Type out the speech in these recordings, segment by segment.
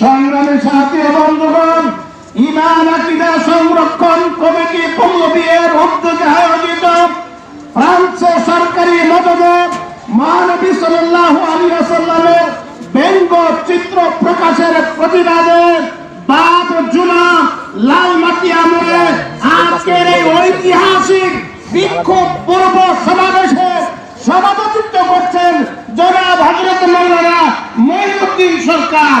সংগ্রামী সাথী বন্ধুগণ, ইমান, আকিদা সংরক্ষণ কমিটি পল্লবীর উদ্যোগে আয়োজিত ফ্রান্সের সরকারি মদদে মহানবী সাল্লাল্লাহু আলাইহি ওয়াসাল্লামের ব্যঙ্গ চিত্র প্রকাশের প্রতিবাদে বাদ জুমা লাল মাটি আমলে আজকের এই ঐতিহাসিক বিক্ষোভ পূর্ব সমাবেশে সভাপতিত্ব করছেন জনাব হজরত মৌলানা মহিউদ্দিন সরকার।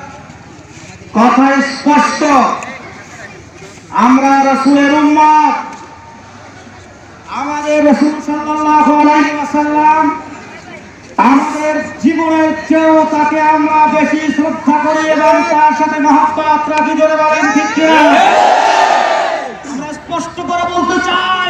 কথা স্পষ্ট। আমরা রসুলের উম্মত। আমাদের রসুল ওয়াসাল্লাম আমাদের জীবনের চেয়েও তাকে আমরা বেশি শ্রদ্ধা করি এবং তার সাথে মহব্বত রাখি, জোরে বলেন ঠিক আমরা স্পষ্ট করে বলতে চাই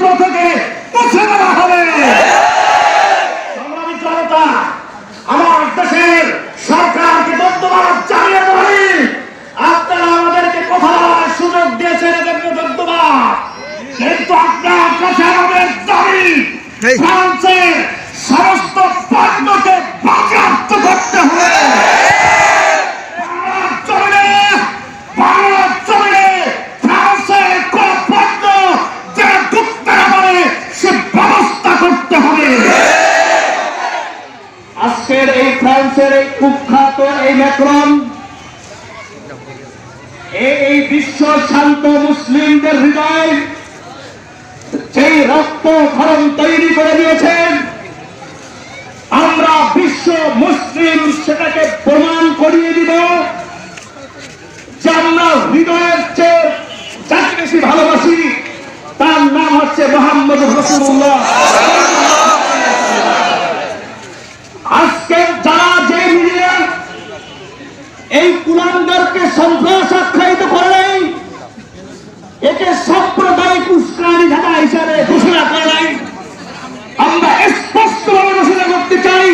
মানচিত্র থেকে মুছে দেওয়া হবে। সংগ্রামী জনতা আমার দেশের সরকারকে বর্তমান চালিয়ে ধরি আপনারা আমাদেরকে কথা সুযোগ দিয়েছেন এজন্য ধন্যবাদ। কিন্তু আপনার কাছে আমাদের দাবি ফ্রান্সের সমস্ত পণ্যকে বাজেয়াপ্ত করতে হবে বাংলার জমিনে বাংলার জমিনে ফ্রান্সের কোন পণ্য যে ঢুকতে না পারে সে ব্যবস্থা করতে হবে আজকের এই, ফ্রান্সের এই কুখ্যাত এই ম্যাক্রম এই বিশ্ব শান্ত মুসলিমদের হৃদয় সেই রক্ত খরণ তৈরি করে দিয়েছেন, আমরা বিশ্ব মুসলিম সেটাকে প্রমাণ করিয়ে দিব যে আমরা হৃদয়ের চেয়ে যাকে বেশি ভালোবাসি তার নাম হচ্ছে মোহাম্মদ রসুল্লাহ আজকে যারা যে মিডিয়া এই সন্ত্রাস আখ্যায়িত করে নাই একে সাম্প্রদায়িক উস্কানি ঢাকা হিসাবে ঘোষণা করে নাই আমরা স্পষ্টভাবে ঘোষণা করতে চাই,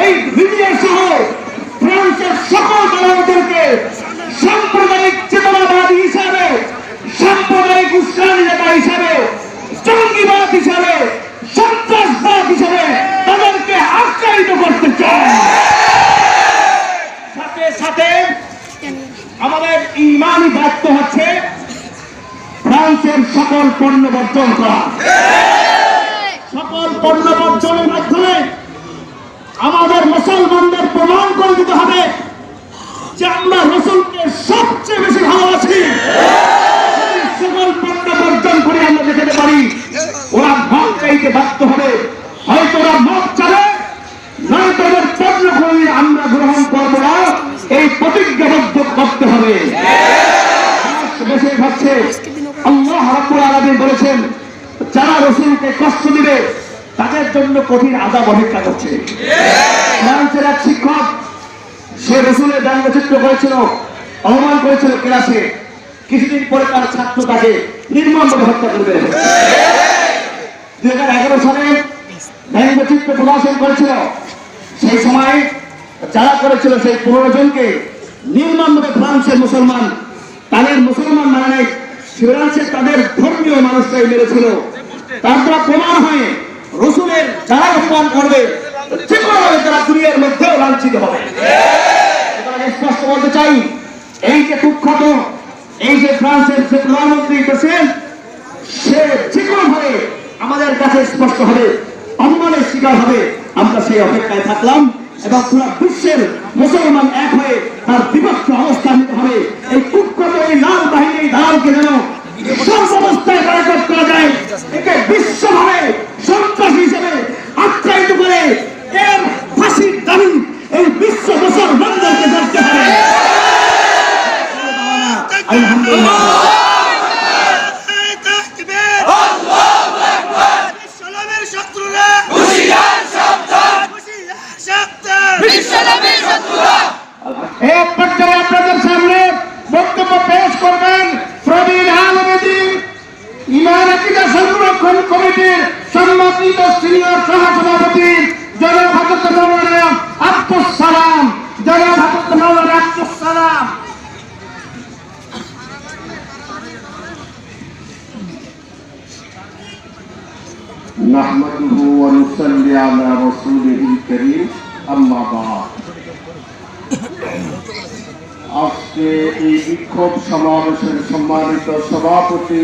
এই মিডিয়া সহ ফ্রান্সের সকল দলকে সাম্প্রদায়িক চেতনাবাদী হিসাবে সাম্প্রদায়িক উস্কানি ঢাকা হিসাবে জঙ্গিবাদ হিসাবে সন্ত্রাসবাদ হিসাবে তাদেরকে আখ্যায়িত করতে চাই সাথে সাথে আমাদের ইমানই দায়িত্ব হচ্ছে ফ্রান্সের সকল পণ্য বর্জন করা। সকল পণ্য বর্জনের মাধ্যমে আমাদের মুসলমানদের প্রমাণ করে দিতে হবে যে আমরা রসুলকে সবচেয়ে বেশি ভালোবাসি। সকল পণ্য বর্জন করে আমরা দেখতে পারি। জন্য কঠিন আজাব অপেক্ষা করছে। ফ্রান্সের এক শিক্ষক, সে রসুলের ব্যঙ্গচিত্র করেছিল, অপমান করেছিল ক্লাসে। কিছুদিন পরে তার ছাত্র তাকে নির্মমভাবে হত্যা করবে দুই হাজার এগারো সালে ব্যঙ্গচিত্র প্রদর্শন করেছিল। সেই সময় যারা করেছিল সেই পনেরো জনকে নির্মমভাবে ফ্রান্সের মুসলমান, তাদের মুসলমান মানে ফ্রান্সের তাদের ধর্মীয় মানুষরাই মেরেছিল। তার দ্বারা প্রমাণ হয় রসুলের যারা অপমান করবে যে কোনোভাবে তারা দুনিয়ার মধ্যেও লাঞ্ছিত হবে। স্পষ্ট বলতে চাই, এই যে কুখ্যাত, এই যে ফ্রান্সের যে প্রধানমন্ত্রী প্রেসিডেন্ট, সে আমাদের কাছে স্পষ্ট হবে অম্মানের শিকার হবে। আমরা সেই অপেক্ষায় থাকলাম এবং পুরো বিশ্বের মুসলমান এক হয়ে তার বিভক্ত অবস্থান নিতে হবে। এই কুখ্যাত, এই লাল বাহিনী এই দালালকে যেন সর্বাবস্থায় বয়কট করা যায়, একে বিশ্বভাবে সন্ত্রাসী হিসেবে আখ্যায়িত করে এর ফাঁসির দাবি এই বিশ্ব মুসলমানদেরকে করতে হবে আলহামদুলিল্লাহ বিশ্বনবীর শত্রুরা হুশিয়ার সাবধান হুশিয়ার সাবধান বিশ্বনবীর শত্রুরা এক পর্যায়ে আপনাদের সামনে বক্তব্য পেশ করবেন প্রবীণ আলমদিন ইমান আকিদা সংরক্ষণ কমিটির সম্মানিত সিনিয়র সহসভাপতি জনাব হাজরত মৌলানা আব্দুস সালাম জনাব হাজরত মৌলানা আব্দুস সালাম نحمده ونصلي على رسوله الكريم أما بعد আজকে এই বিক্ষোভ সমাবেশের সম্মানিত সভাপতি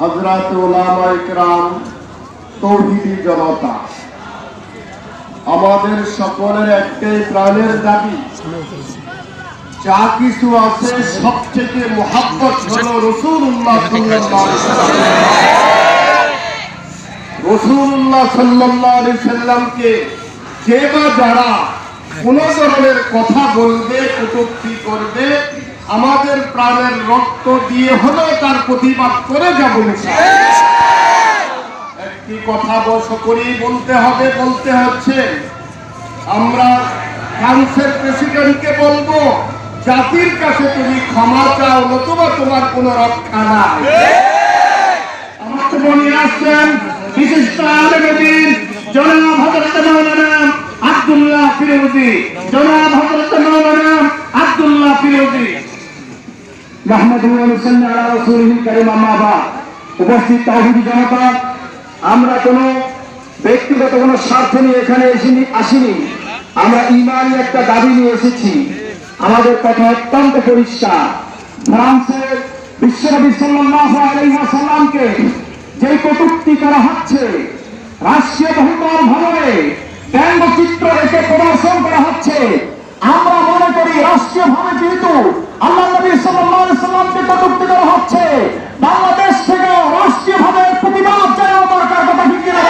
হজরত ওলামা ইকরাম তৌহিদি জনতা। আমাদের সকলের একটাই প্রাণের দাবি, যা কিছু আছে সব থেকে মোহাব্বত হল রসুল উল্লাহ রসুল্লাহ সাল্লাহ সাল্লামকে যে বা যারা কোন ধরনের কথা বলবে, কটূক্তি করবে আমাদের প্রাণের রক্ত দিয়ে হলেও তার প্রতিবাদ করে যাব একটি কথা বস করেই বলতে হবে, বলতে হচ্ছে, আমরা ফ্রান্সের প্রেসিডেন্টকে বলব, জাতির কাছে তুমি ক্ষমা চাও, নতুবা তোমার কোনো রক্ষা নাই। মনে আসছেন বিশিষ্ট আলমদিন জনাব হজরত মৌলানা আব্দুল্লাহ ফিরোজি। জনাব হজরত মৌলানা আব্দুল্লাহ ফিরোজি। উপস্থিত তাহিদি জনতা, আমরা কোনো ব্যক্তিগত কোনো স্বার্থ নিয়ে এখানে এসিনি, আসিনি। আমরা ইমানি একটা দাবি নিয়ে এসেছি। আমাদের কথা অত্যন্ত পরিষ্কার। ফ্রান্সের বিশ্বনবী ওয়াসাল্লামকে যে কটূক্তি করা হচ্ছে রাষ্ট্রীয় বহুতল ভবনে ব্যঙ্গচিত্র রেখে প্রদর্শন করা হচ্ছে, আমরা মনে করি রাষ্ট্রীয় ভাবে যেহেতু আল্লাহ নবী সাল্লাল্লাহু আলাইহি সাল্লামকে কটুক্তি করা হচ্ছে। বাংলাদেশ থেকে রাষ্ট্রীয় ভাবে প্রতিবাদ জানানো দরকার কথা ঠিক কিনা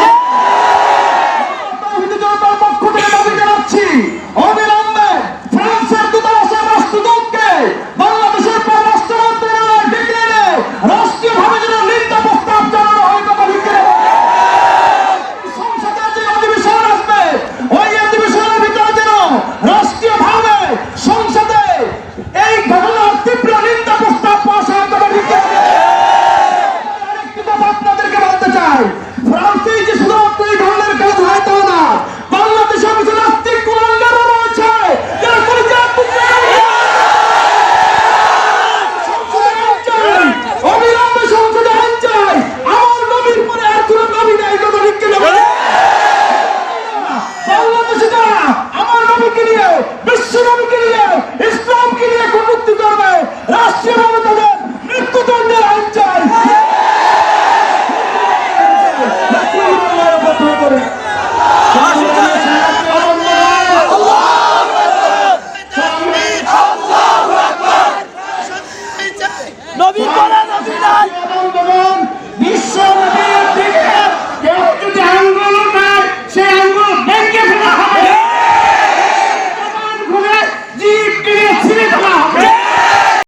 তৌহিদি জনতার পক্ষ থেকে দাবি জানাচ্ছি অবিলম্বে ফ্রান্সের দূতাবাসের রাষ্ট্রদূতকে বাংলাদেশের পররাষ্ট্র মন্ত্রণালয় ডেকে এনে রাষ্ট্রীয়ভাবে যেন নিন্দা প্রস্তাব জানানো হয় কথা ঠিক কিনা সংসদের যে অধিবেশন আসবে ওই অধিবেশনের ভিতরে যেন রাষ্ট্রীয়ভাবে সংসদে এই ঘটনার তীব্র নিন্দা প্রস্তাব পাশ হয় কথা ঠিক কিনা আরেকটি কথা আপনাদেরকে বলতে চাই ফ্রান্সে যে শুধুমাত্র এই ধরনের কাজ হয় তা না বাংলাদেশের কিছু নাস্তিক কুলাঙ্গারও রয়েছে যারা পরিচয় দিচ্ছে সংসদে আইন চাই, অবিলম্বে সংসদে আইন চাই। আমার নবীর পরে আর কোনো নবী নাই, এই কথা ঠিক কিনা বলেন? বাংলাদেশে যারা আমার নবীকে নিয়ে বিশ্ব নবীকে নিয়ে ইসলামকে নিয়ে কটূক্তি করবে রাষ্ট্রীয়ভাবে তাদের মৃত্যুদণ্ডের আইন চাই নবী